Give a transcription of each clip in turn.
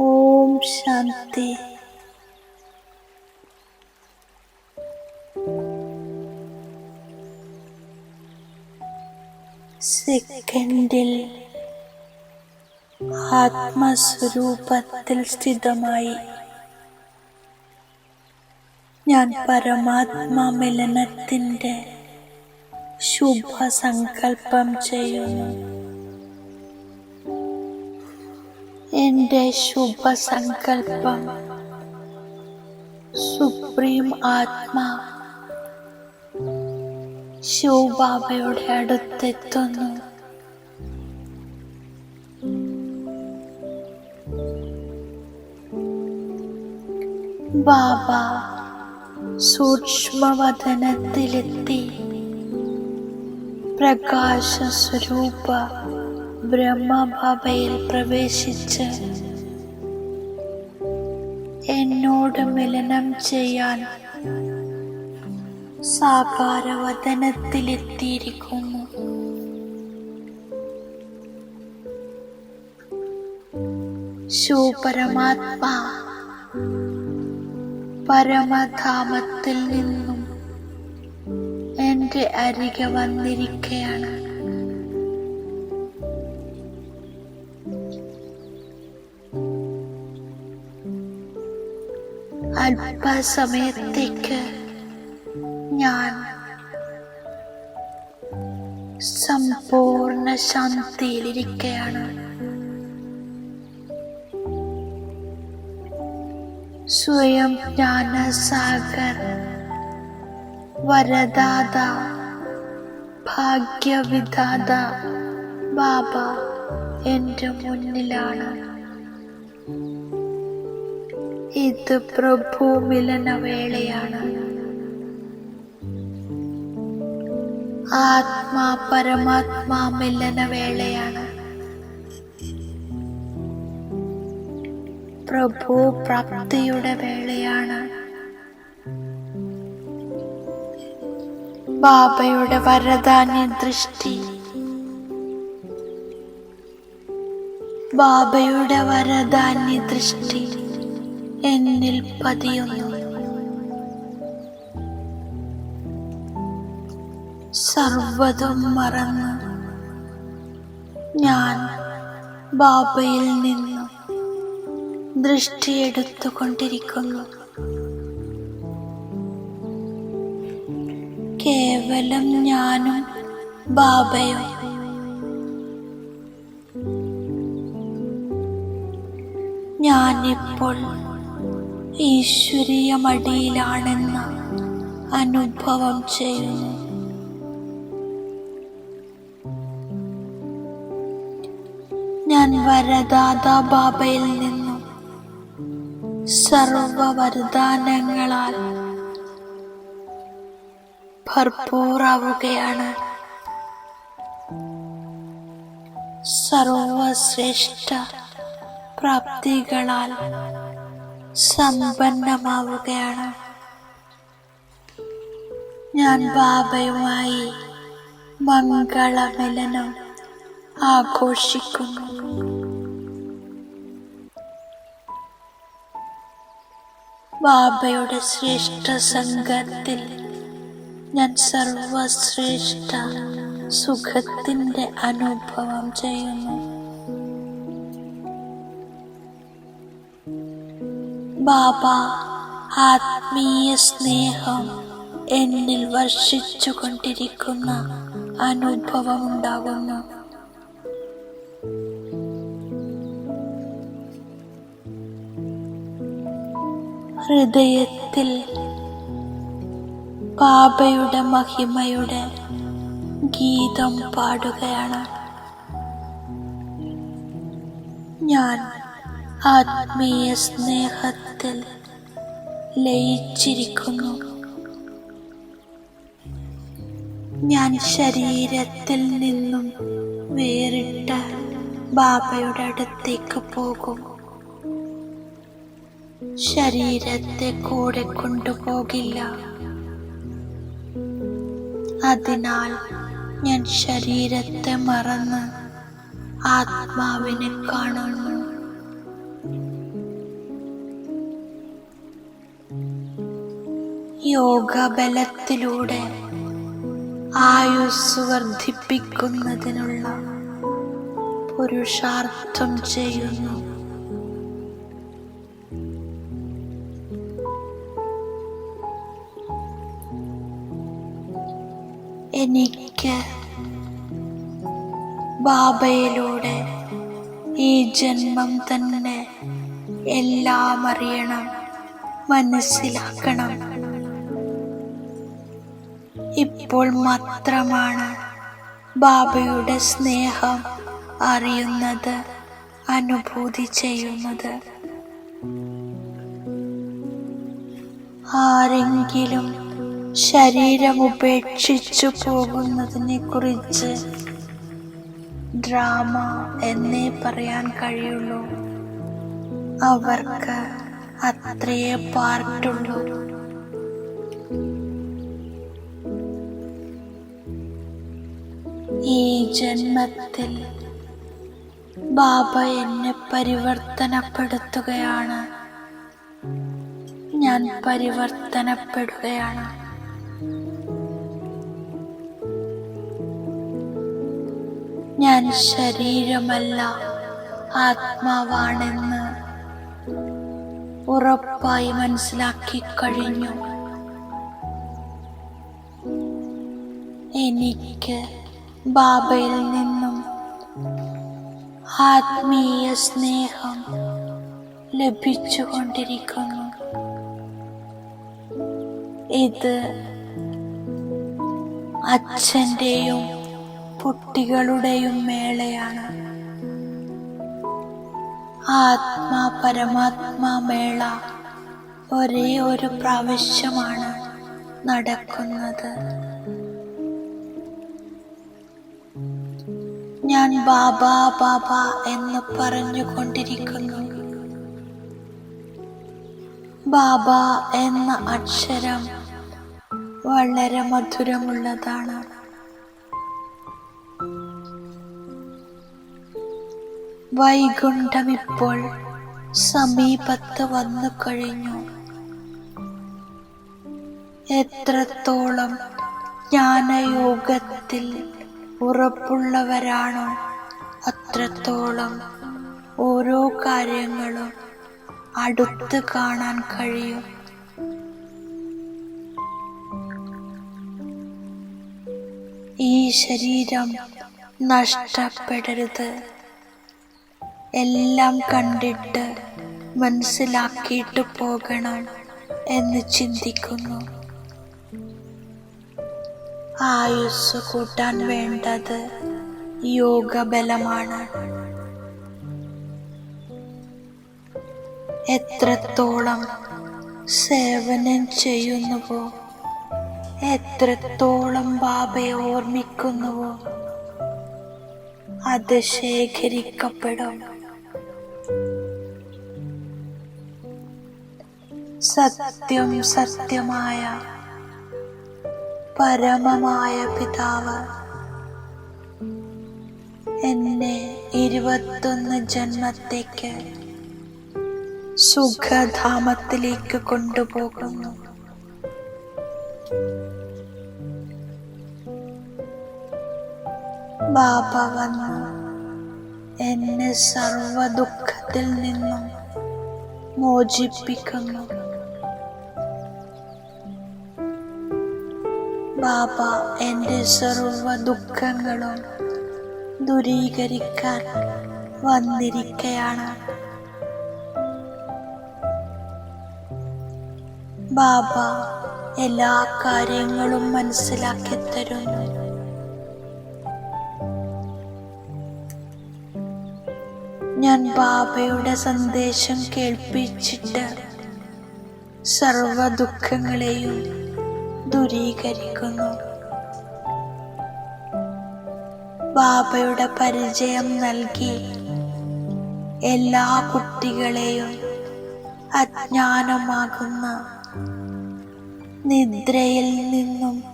ഓം ശാന്തി. സെക്കൻഡിൽ ആത്മസ്വരൂപത്തിൽ സ്ഥിതമായി. ഞാൻ പരമാത്മാ മിലനത്തിന്റെ ശുഭസങ്കല്പം ചെയ്യുന്നു. എന്റെ ശുഭസങ്കല്പം. സുപ്രീം ആത്മാ ശിവബാബയുടെ അടുത്തെത്തുന്നു. ബാബ സൂക്ഷ്മവതനത്തിലെത്തി പ്രകാശ സ്വരൂപ ബ്രഹ്മബാബയിൽ പ്രവേശിച്ച് എന്നോട് മിലനം ചെയ്യാൻ സാകാരവതനത്തിലെത്തിയിരിക്കുന്നു ശിവപരമാത്മാ പരമധാമത്തിൽ നിന്നും എന്റെ അരികെ വന്നിരിക്കയാണ്. അല്പസമയത്തേക്ക് ഞാൻ സമ്പൂർണ ശാന്തിയിലിരിക്കയാണ്. സ്വയം ജ്ഞാനസാഗർ വരദാത ഭാഗ്യവിധാത ബാബ എന്റെ മുന്നിലാണ്. ഇത് പ്രഭു മിലന വേളയാണ്. ആത്മാ പരമാത്മാ മിലന വേളയാണ്. പ്രഭു പ്രാപ്തിയുടെ വേളയാണ്. ബാബയുടെ വരദാന്യ ദൃഷ്ടി. ബാബയുടെ വരദാന്യ ദൃഷ്ടി. എന്നിൽ പതിയുന്നു. സർവതും മറന്ന് ഞാൻ ബാബയിൽ നിന്നും ദൃഷ്ടിയെടുത്തുകൊണ്ടിരിക്കുന്നു. കേവലം ഞാനും ബാബയും. ഞാനിപ്പോൾ ഈശ്വരീയ മടിയിലാണെന്ന് അനുഭവം ചെയ്യുന്നു ഞാൻ വരദാതാ ബാബയിൽ നിന്നും സർവ വരദാനങ്ങളാൽ ഭർപ്പൂറാവുകയാണ്. സർവശ്രേഷ്ഠ പ്രാപ്തികളാൽ സമ്പന്നമാവുകയാണ് ഞാൻ ബാബയുമായി മംഗളമിലനം ആഘോഷിക്കുന്നു. ബാബയുടെ ശ്രേഷ്ഠ സംഘത്തിൽ ഞാൻ സർവശ്രേഷ്ഠ സുഖത്തിന്റെ അനുഭവം ചെയ്യുന്നു. ബാബ ആത്മീയ സ്നേഹം എന്നിൽ വർഷിച്ചു കൊണ്ടിരിക്കുന്ന അനുഭവം ഉണ്ടാകുന്നു. ഹൃദയത്തിൽ ബാബയുടെ മഹിമയുടെ ഗീതം പാടുകയാണ്. ഞാൻ ആത്മീയ സ്നേഹത്തിൽ ലയിച്ചിരിക്കുന്നു. ഞാൻ ശരീരത്തിൽ നിന്നും വേറിട്ട ബാബയുടെ അടുത്തേക്ക് പോകും. ശരീരത്തെ കൂടെ കൊണ്ടുപോകില്ല. അതിനാൽ ഞാൻ ശരീരത്തെ മറന്ന് ആത്മാവിനെ കാണുന്നു. യോഗബലത്തിലൂടെ ആയുസ് വർദ്ധിപ്പിക്കുന്നതിനുള്ള പുരുഷാർത്ഥം ചെയ്യുന്നു. എനിക്ക് ബാബയിലൂടെ ഈ ജന്മം തന്നെ എല്ലാം അറിയണം മനസ്സിലാക്കണം. ഇപ്പോൾ മാത്രമാണ് ബാബയുടെ സ്നേഹം അറിയുന്നത് അനുഭൂതി ചെയ്യുന്നത്. ആരെങ്കിലും ശരീരം ഉപേക്ഷിച്ചു പോകുന്നതിനെ കുറിച്ച് ഡ്രാമ എന്നേ പറയാൻ കഴിയുള്ളൂ. അവർക്ക് അത്രയേ പാർട്ടുള്ളൂ. ഈ ജന്മത്തിൽ ബാബ എന്നെ പരിവർത്തനപ്പെടുത്തുകയാണ്. ഞാൻ പരിവർത്തനപ്പെടുകയാണ്. ഞാൻ ശരീരമല്ല ആത്മാവാണെന്ന് ഉറപ്പായി മനസ്സിലാക്കി കഴിഞ്ഞു എനിക്ക് ബാബയിൽ നിന്നും ആത്മീയ സ്നേഹം ലഭിച്ചുകൊണ്ടിരിക്കുന്നു. ഇത് അച്ഛന്റെയും കുട്ടികളുടെയും മേളയാണ്. ആത്മാ പരമാത്മാ മേള ഒരേ ഒരു പ്രാവശ്യമാണ് നടക്കുന്നത്. ഞാൻ ബാബാ ബാബാ എന്ന് പറഞ്ഞു കൊണ്ടിരിക്കുന്നു ബാബ എന്ന അക്ഷരം വളരെ മധുരമുള്ളതാണ്. വൈകുണ്ഠം ഇപ്പോൾ സമീപത്ത് വന്നു കഴിഞ്ഞു. എത്രത്തോളം ജ്ഞാനയോഗത്തിൽ ഉറപ്പുള്ളവരാണോ. അത്രത്തോളം ഓരോ കാര്യങ്ങളും അടുത്ത് കാണാൻ കഴിയും. ഈ ശരീരം നഷ്ടപ്പെടരുത്. എല്ലാം കണ്ടിട്ട് മനസ്സിലാക്കിയിട്ട് പോകണം എന്ന് ചിന്തിക്കുന്നു. ആയുസ് കൂട്ടാൻ വേണ്ടത് യോഗബലമാണ്. എത്രത്തോളം സേവനം ചെയ്യുന്നുവോ എത്രത്തോളം ബാബയെ ഓർമ്മിക്കുന്നുവോ അത് ശേഖരിക്കപ്പെടും. സത്യം സത്യമായ പരമമായ പിതാവ്. എന്നെ ഇരുപത്തൊന്ന് ജന്മത്തേക്ക് സുഖധാമത്തിലേക്ക് കൊണ്ടുപോകുന്നു. ബാബ വന്നു. എന്നെ സർവ ദുഃഖത്തിൽ നിന്നും മോചിപ്പിക്കുന്നു. ബാബ എന്റെ സർവ ദുഃഖങ്ങളും ദുരീകരിക്കാൻ വന്നിരിക്കയാണ്. ബാബ എല്ലാ കാര്യങ്ങളും മനസ്സിലാക്കി തരുന്നു. ഞാൻ ബാബയുടെ സന്ദേശം കേൾപ്പിച്ചിട്ട് സർവ ദുഃഖങ്ങളെയും ദൂരീകരിക്കുന്നു. ബാബയുടെ പരിചയം നൽകി എല്ലാ കുട്ടികളെയും അജ്ഞാനമാകുന്ന നിദ്രയിൽ നിന്നും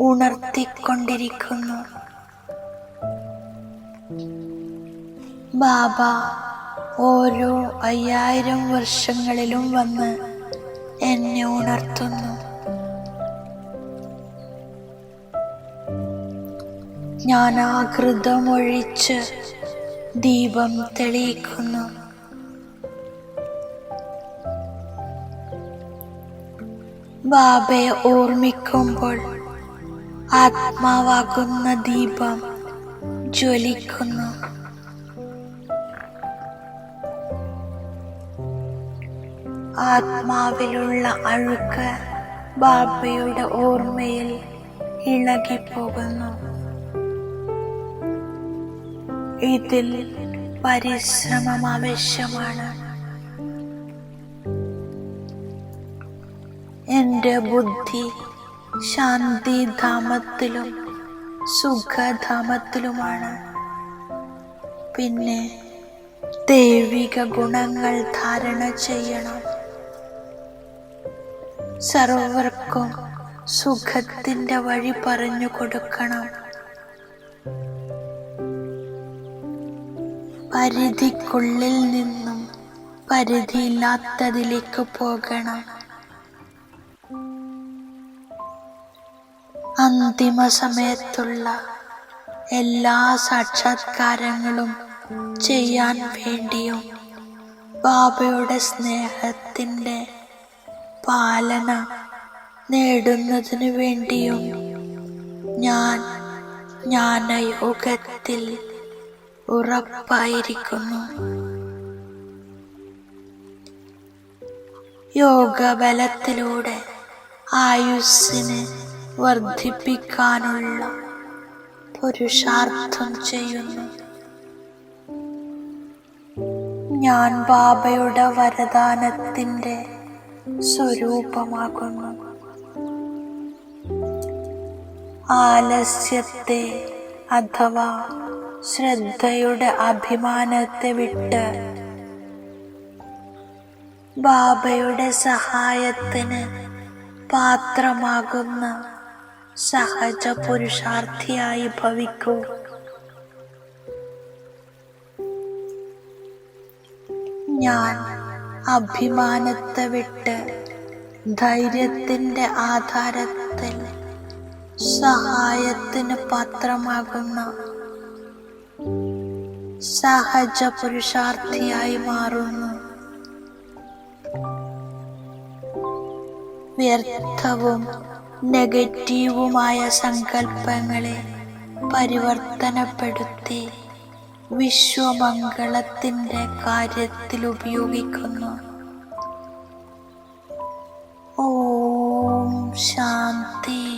ഉണർത്തിക്കൊണ്ടിരിക്കുന്നു. ബാബ ഓരോ അയ്യായിരം വർഷങ്ങളിലും വന്ന് എന്നെ ഉണർത്തുന്നു. ഘൃതമൊഴിച്ച് ദീപം തെളിയിക്കുന്നു. ബാബയെ ഓർമ്മിക്കുമ്പോൾ ആത്മാവാകുന്ന ദീപം ജ്വലിക്കുന്നു. ആത്മാവിലുള്ള അഴുക്ക് ബാബയുടെ ഓർമ്മയിൽ ഇളകിപ്പോകുന്നു. ഇതിൽ പരിശ്രമം ആവശ്യമാണ്. എന്റെ ബുദ്ധി ശാന്തിധാമത്തിലും സുഖധാമത്തിലുമാണ്. പിന്നെ ദൈവിക ഗുണങ്ങൾ ധാരണ ചെയ്യണം. സർവർക്കും സുഖത്തിന്റെ വഴി പറഞ്ഞു കൊടുക്കണം. പരിധിക്കുള്ളിൽ നിന്നും പരിധിയില്ലാത്തതിലേക്ക് പോകണം. അന്തിമ സമയത്തുള്ള എല്ലാ സാക്ഷാത്കാരങ്ങളും ചെയ്യാൻ വേണ്ടിയും ബാബയുടെ സ്നേഹത്തിന്റെ പാലന നേടുന്നതിനു വേണ്ടിയും ഞാൻ ജ്ഞാനയോഗത്തിൽ ഉറപ്പായിരിക്കുന്നു. യോഗബലത്തിലൂടെ ആയുസ്സിനെ വർദ്ധിപ്പിക്കാനുള്ള പുരുഷാർത്ഥം ചെയ്യുന്നു. ഞാൻ ബാബയുടെ വരദാനത്തിന്റെ സ്വരൂപമാകുന്നു. ആലസ്യത്തെ അഥവാ ശ്രദ്ധയുടെ അഭിമാനത്തെ വിട്ട് ബാബയുടെ സഹായത്തിന് പാത്രമാകുന്ന സഹജ പുരുഷാർത്ഥിയായി ഭവിക്കൂ. ഞാൻ അഭിമാനത്തെ വിട്ട് ധൈര്യത്തിന്റെ ആധാരത്തിൽ സഹായത്തിന് പാത്രമാകുന്ന സഹജ പുരുഷാർത്ഥിയായി മാറുന്നു. വ്യർത്ഥവും നെഗറ്റീവുമായ സങ്കല്പങ്ങളെ പരിവർത്തനപ്പെടുത്തി വിശ്വമംഗളത്തിന്റെ കാര്യത്തിൽ ഉപയോഗിക്കുന്നു. ഓം ശാന്തി.